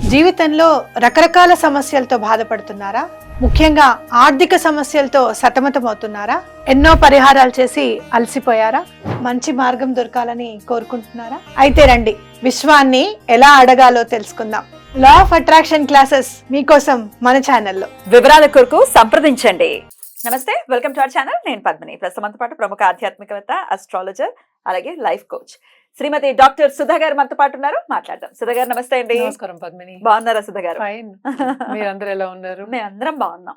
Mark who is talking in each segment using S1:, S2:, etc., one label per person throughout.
S1: జీవితంలో రకరకాల సమస్యలతో బాధపడుతున్నారా? ముఖ్యంగా ఆర్థిక సమస్యలతో సతమతమవుతున్నారా? ఎన్నో పరిహారాలు చేసి అలసిపోయారా? మంచి మార్గం దొరకాలని కోరుకుంటున్నారా? అయితే రండి విశ్వాన్ని ఎలా అడగాలో తెలుసుకుందాం. లా ఆఫ్ అట్రాక్షన్ క్లాసెస్ మీకోసం మన ఛానల్లో.
S2: వివరాల కొరకు సంప్రదించండి. నమస్తే వెల్కమ్ టు అవర్ ఛానల్. నేను పద్మిని. ప్రస్తుతం పాటు ప్రముఖ ఆధ్యాత్మికవేత్త అస్ట్రాలజర్ అలాగే life coach Shrimati doctor Sudha garu మనతో పాటు ఉన్నారు. మాట్లాడదాం. సుధా గారు నమస్తే అండి.
S3: నమస్కారం పద్మిని.
S2: బాగున్నారా సుధా గారు
S3: ఫైన్ మీరందరూ ఎలా ఉన్నారు?
S2: మేము అందరం బాగున్నాం.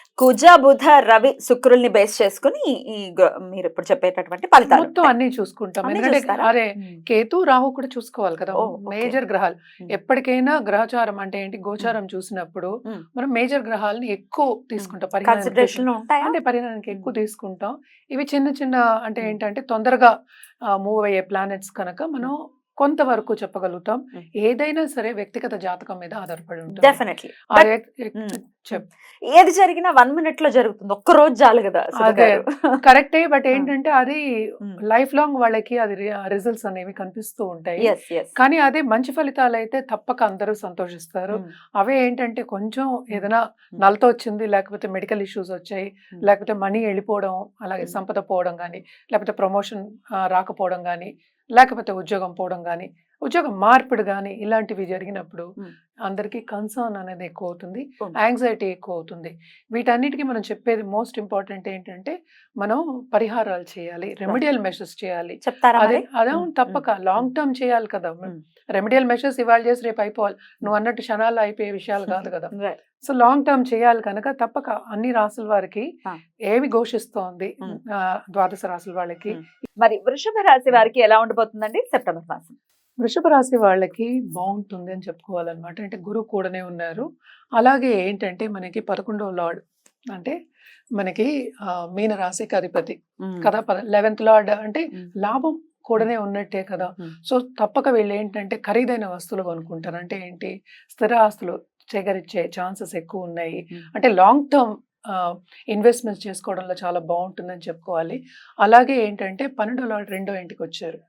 S2: కుజ బుధ రవి శుక్రుల్ని బేస్ చేసుకుని ఈ మీరు ఇప్పుడు చెప్పేటటువంటి ఫలితాలు
S3: మొత్తం అన్ని చూసుకుంటాం? అరే. కేతు రాహు కూడా చూసుకోవాలి కదా. మేజర్ గ్రహాలు. ఎప్పటికైనా గ్రహచారం అంటే ఏంటి గోచారం చూసినప్పుడు. మనం మేజర్ గ్రహాలని ఎక్కువ తీసుకుంటాం అంటే పరిగణనకి ఎక్కువ. తీసుకుంటాం ఇవి చిన్న చిన్న అంటే. ఏంటంటే తొందరగా మూవ్ అయ్యే ప్లానెట్స్ కనుక మనం కొంతవరకు చెప్పగలుగుతాం. ఏదైనా సరే వ్యక్తిగత జాతకం మీద ఆధారపడి ఉంటుంది
S2: డెఫినెట్లీ ఏది జరిగినా వన్ మినిట్లో జరుగుతుంది ఒక్క రోజు చాలు కదా.
S3: కరెక్టే బట్ ఏంటంటే అది. లైఫ్ లాంగ్ వాళ్ళకి అది రిజల్ట్స్ అనేవి కనిపిస్తూ ఉంటాయి. కానీ అదే మంచి ఫలితాలు అయితే తప్పక అందరూ సంతోషిస్తారు. అవే ఏంటంటే కొంచెం ఏదైనా నలతో వచ్చింది లేకపోతే మెడికల్ ఇష్యూస్ వచ్చాయి. లేకపోతే మనీ వెళ్ళిపోవడం అలాగే. సంపద పోవడం కానీ లేకపోతే ప్రమోషన్ రాకపోవడం కానీ లేకపోతే ఉద్యోగం పోవడం కానీ ఉద్యోగం మార్పిడి కానీ ఇలాంటివి జరిగినప్పుడు. అందరికీ కన్సర్న్ అనేది ఎక్కువ అవుతుంది. యాంగ్జైటీ ఎక్కువ అవుతుంది వీటన్నిటికీ మనం చెప్పేది మోస్ట్ ఇంపార్టెంట్ ఏంటంటే మనం పరిహారాలు చేయాలి రెమెడియల్ మెషర్స్ చేయాలి అదే? అదే తప్పక లాంగ్ టర్మ్ చేయాలి కదా. రెమెడియల్ మెషర్స్ ఇవాళ చేసి రేపు అయిపోవాలి నువ్వు అన్నట్టు క్షణాల్లో అయిపోయే విషయాలు కాదు కదా. సో లాంగ్ టర్మ్ చేయాలి కనుక తప్పక అన్ని రాసుల వారికి. ఏమి ఘోషిస్తోంది ద్వాదశ రాసుల వాళ్ళకి.
S2: మరి వృషభ రాశి వారికి ఎలా ఉండబోతుందండి? సెప్టెంబర్ మాసం.
S3: వృషభ రాశి వాళ్ళకి బాగుంటుంది అని చెప్పుకోవాలన్నమాట. అంటే గురువు కూడానే ఉన్నారు. అలాగే ఏంటంటే మనకి పదకొండవ లార్డ్ అంటే మనకి మీన రాశికి అధిపతి కదా. లెవెన్త్ లార్డ్ అంటే. లాభం కూడానే ఉన్నట్టే కదా. సో తప్పక వీళ్ళు ఏంటంటే ఖరీదైన వస్తువులు కొనుక్కుంటారు. అంటే ఏంటి? స్థిర ఆస్తులు చేకరిచ్చే ఛాన్సెస్ ఎక్కువ ఉన్నాయి. అంటే లాంగ్ టర్మ్ ఇన్వెస్ట్మెంట్స్ చేసుకోవడంలో చాలా బాగుంటుందని చెప్పుకోవాలి అలాగే ఏంటంటే పన్నెండో రెండో ఇంటికి వచ్చారు.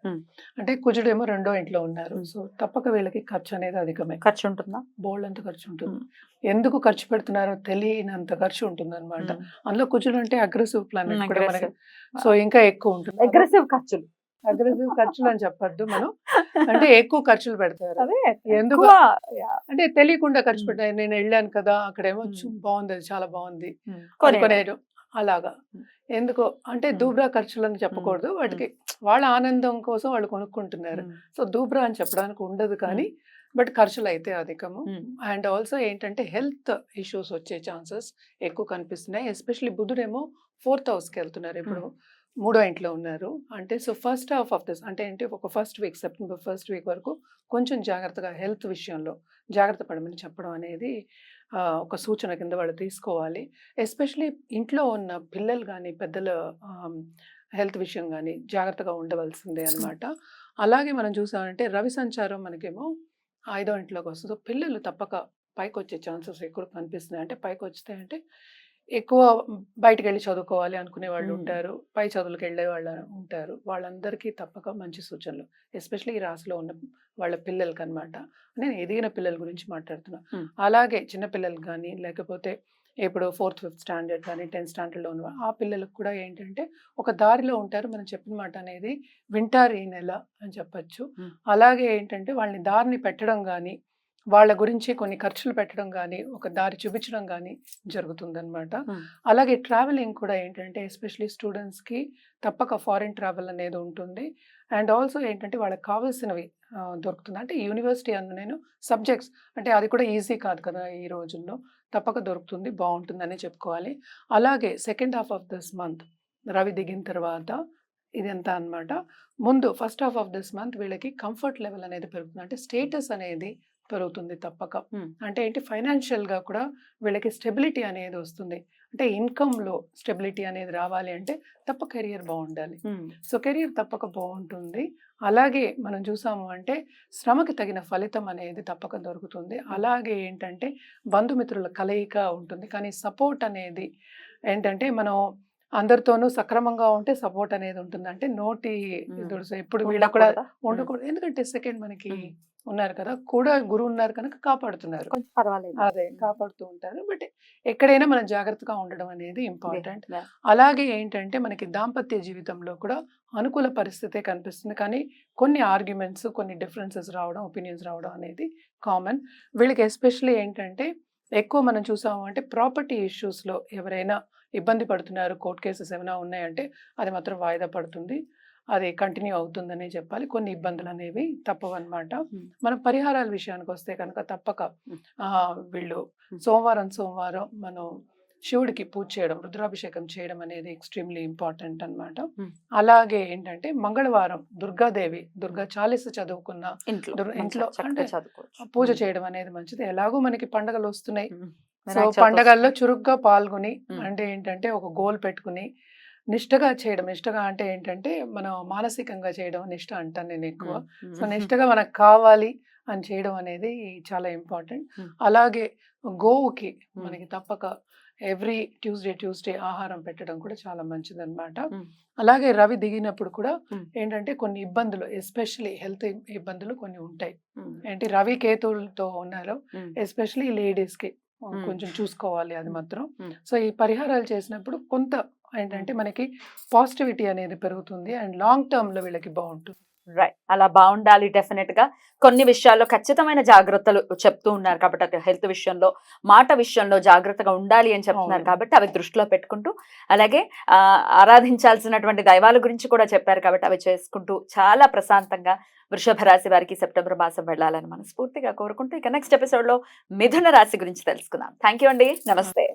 S3: అంటే కుజుడేమో రెండో ఇంట్లో ఉన్నారు. సో తప్పక వీళ్ళకి ఖర్చు అనేది అధికమే
S2: ఖర్చు ఉంటుందా
S3: బోల్డ్ అంత ఖర్చు ఉంటుంది. ఎందుకు ఖర్చు పెడుతున్నారో తెలియనంత ఖర్చు ఉంటుంది అనమాట. అందులో కుజుడు అంటే అగ్రెసివ్
S2: Aggressive.
S3: సో ఇంకా ఎక్కువ ఉంటుంది
S2: అగ్రెసివ్ ఖర్చులు
S3: అగ్రెసివ్ ఖర్చులు అని చెప్పొద్దు మనం. అంటే ఎక్కువ ఖర్చులు పెడతారు. ఎందుకు? అంటే తెలియకుండా ఖర్చు. పెట్టారు. నేను వెళ్ళాను కదా అక్కడేమో బాగుంది అది చాలా బాగుంది
S2: కొనేయడం.
S3: అలాగా. ఎందుకో? అంటే. దూబ్రా ఖర్చులు అని చెప్పకూడదు వాటికి వాళ్ళ ఆనందం కోసం వాళ్ళు కొనుక్కుంటున్నారు. సో దూబ్రా అని చెప్పడానికి ఉండదు కానీ బట్ ఖర్చులు అయితే అధికము అండ్ ఆల్సో ఏంటంటే హెల్త్ ఇష్యూస్ వచ్చే ఛాన్సెస్ ఎక్కువ కనిపిస్తున్నాయి. ఎస్పెషలీ బుధుడేమో ఫోర్త్ హౌస్కి వెళ్తున్నారు ఇప్పుడు. మూడో ఇంట్లో ఉన్నారు. అంటే so first half of this అంటే ఏంటి ఒక first week September first week వరకు కొంచెం జాగ్రత్తగా హెల్త్ విషయంలో జాగ్రత్త పడమని చెప్పడం అనేది ఒక సూచన కింద వాళ్ళు తీసుకోవాలి. ఎస్పెషలీ ఇంట్లో ఉన్న పిల్లలు కానీ పెద్దల హెల్త్ విషయం కానీ జాగ్రత్తగా ఉండవలసిందే అన్నమాట. అలాగే మనం చూసామంటే రవి సంచారం మనకేమో ఐదో ఇంట్లోకి వస్తుంది సో పిల్లలు తప్పక పైకి వచ్చే ఛాన్సెస్ ఎక్కువ కనిపిస్తున్నాయి. అంటే పైకి వస్తే అంటే ఎక్కువ బయటకు వెళ్ళి చదువుకోవాలి అనుకునే వాళ్ళు. ఉంటారు. పై చదువులకు వెళ్ళే వాళ్ళు ఉంటారు. వాళ్ళందరికీ తప్పక మంచి సూచనలు. ఎస్పెషల్లీ ఈ రాశిలో ఉన్న వాళ్ళ పిల్లలకి అనమాట నేను ఎదిగిన పిల్లల గురించి మాట్లాడుతున్నా.
S2: మ్మ్.
S3: అలాగే చిన్న పిల్లలు కానీ లేకపోతే ఇప్పుడు ఫోర్త్ ఫిఫ్త్ స్టాండర్డ్ కానీ టెన్త్ స్టాండర్డ్లో ఉన్న ఆ పిల్లలకు కూడా ఏంటంటే ఒక దారిలో ఉంటారు మనం చెప్పిన మాట అనేది వింటారు ఈ నెల అని చెప్పచ్చు. అలాగే ఏంటంటే వాళ్ళని దారిని పెట్టడం కానీ వాళ్ళ గురించి కొన్ని ఖర్చులు పెట్టడం కానీ ఒక దారి చూపించడం కానీ జరుగుతుందన్నమాట.
S2: ఉమ్,
S3: అలాగే ట్రావెలింగ్ కూడా ఏంటంటే ఎస్పెషలీ స్టూడెంట్స్కి తప్పక ఫారిన్ ట్రావెల్ అనేది ఉంటుంది. అండ్ ఆల్సో ఏంటంటే వాళ్ళకి కావాల్సినవి దొరుకుతుంది. అంటే యూనివర్సిటీ అన్న నేను సబ్జెక్ట్స్ అంటే అది కూడా ఈజీ కాదు కదా ఈ రోజుల్లో. తప్పక దొరుకుతుంది బాగుంటుందని చెప్పుకోవాలి. అలాగే second half of this month Ravi దిగిన తర్వాత ఇదంతా అన్నమాట. ముందు first half of this month వీళ్ళకి కంఫర్ట్ లెవెల్ అనేది పెరుగుతుంది. అంటే స్టేటస్ అనేది పెరుగుతుంది తప్పక. అంటే ఏంటి? ఫైనాన్షియల్గా కూడా వీళ్ళకి స్టెబిలిటీ అనేది వస్తుంది. అంటే ఇన్కంలో స్టెబిలిటీ అనేది రావాలి అంటే తప్ప కెరియర్ బాగుండాలి. సో కెరియర్ తప్పక బాగుంటుంది. అలాగే మనం చూసాము అంటే శ్రమకి తగిన ఫలితం అనేది తప్పక దొరుకుతుంది. అలాగే ఏంటంటే బంధుమిత్రుల కలయిక ఉంటుంది. కానీ సపోర్ట్ అనేది ఏంటంటే మనం అందరితోనూ సక్రమంగా ఉంటే సపోర్ట్ అనేది ఉంటుంది అంటే నోటి. దుడుసు ఎప్పుడు వీళ్ళ కూడా
S2: ఉండకూడదా?
S3: ఎందుకంటే సెకండ్ మనకి. ఉన్నారు కదా! కూడా గురువు ఉన్నారు కనుక కాపాడుతున్నారు.
S2: పర్వాలేదు.
S3: అదే కాపాడుతూ ఉంటారు. బట్ ఎక్కడైనా మనం జాగ్రత్తగా ఉండడం అనేది ఇంపార్టెంట్. అలాగే ఏంటంటే మనకి దాంపత్య జీవితంలో కూడా అనుకూల పరిస్థితే కనిపిస్తుంది. కానీ కొన్ని ఆర్గ్యుమెంట్స్ కొన్ని డిఫరెన్సెస్ రావడం ఒపీనియన్స్ రావడం అనేది కామన్. వీళ్ళకి ఎస్పెషల్లీ ఏంటంటే ఎక్కువ మనం చూసాము అంటే ప్రాపర్టీ ఇష్యూస్లో ఎవరైనా ఇబ్బంది పడుతున్నారు కోర్ట్ కేసెస్ ఏమైనా ఉన్నాయంటే అది మాత్రం వాయిదా పడుతుంది. అది కంటిన్యూ అవుతుందనే చెప్పాలి కొన్ని ఇబ్బందులు అనేవి తప్పవన్నమాట. మనం పరిహారాల విషయానికి వస్తే కనుక తప్పక వీళ్ళు. సోమవారం సోమవారం మనం శివుడికి పూజ చేయడం రుద్రాభిషేకం చేయడం అనేది ఎక్స్ట్రీమ్లీ ఇంపార్టెంట్ అన్నమాట
S2: Hmm.
S3: అలాగే ఏంటంటే మంగళవారం దుర్గాదేవి దుర్గా చాలీస చదువుకున్న
S2: ఇంట్లో
S3: ఇంట్లో అంటే పూజ చేయడం అనేది మంచిది ఎలాగో మనకి పండగలు వస్తున్నాయి సో పండగల్లో. చురుగ్గా పాల్గొని. అంటే ఏంటంటే ఒక గోల్ పెట్టుకుని నిష్టగా చేయడం నిష్టగా అంటే ఏంటంటే మనం మానసికంగా చేయడం నిష్ట అంటాను నేను ఎక్కువ సో నిష్టగా మనకు కావాలి అని చేయడం అనేది చాలా ఇంపార్టెంట్. అలాగే గోవుకి. మనకి తప్పక ఎవ్రీ ట్యూస్డే ట్యూస్డే ఆహారం పెట్టడం కూడా చాలా మంచిది అనమాట
S2: Hmm.
S3: అలాగే రవి దిగినప్పుడు కూడా. ఏంటంటే కొన్ని ఇబ్బందులు ఎస్పెషలీ హెల్త్ ఇబ్బందులు కొన్ని ఉంటాయి ఏంటి రవి కేతువులతో ఉన్నారు ఎస్పెషలీ లేడీస్కి
S2: Hmm.
S3: కొంచెం చూసుకోవాలి అది. మాత్రం. సో ఈ పరిహారాలు చేసినప్పుడు కొంత ఏంటంటే మనకి పాజిటివిటీ అనేది పెరుగుతుంది అండ్ లాంగ్ టర్మ్లో వీళ్ళకి బాగుంటుంది
S2: రైట్ అలా బాగుండాలి డెఫినెట్గా. కొన్ని విషయాల్లో ఖచ్చితమైన జాగ్రత్తలు చెప్తూ ఉన్నారు కాబట్టి అటు హెల్త్ విషయంలో మాట విషయంలో జాగ్రత్తగా ఉండాలి అని చెప్తున్నారు. కాబట్టి అవి దృష్టిలో పెట్టుకుంటూ అలాగే ఆరాధించాల్సినటువంటి దైవాల గురించి కూడా చెప్పారు కాబట్టి అవి చేసుకుంటూ చాలా ప్రశాంతంగా వృషభ రాశి వారికి సెప్టెంబర్ మాసం వెళ్ళాలని మనస్ఫూర్తిగా కోరుకుంటూ ఇక నెక్స్ట్ ఎపిసోడ్లో మిథున రాశి గురించి తెలుసుకుందాం. థ్యాంక్ యూ అండి. నమస్తే.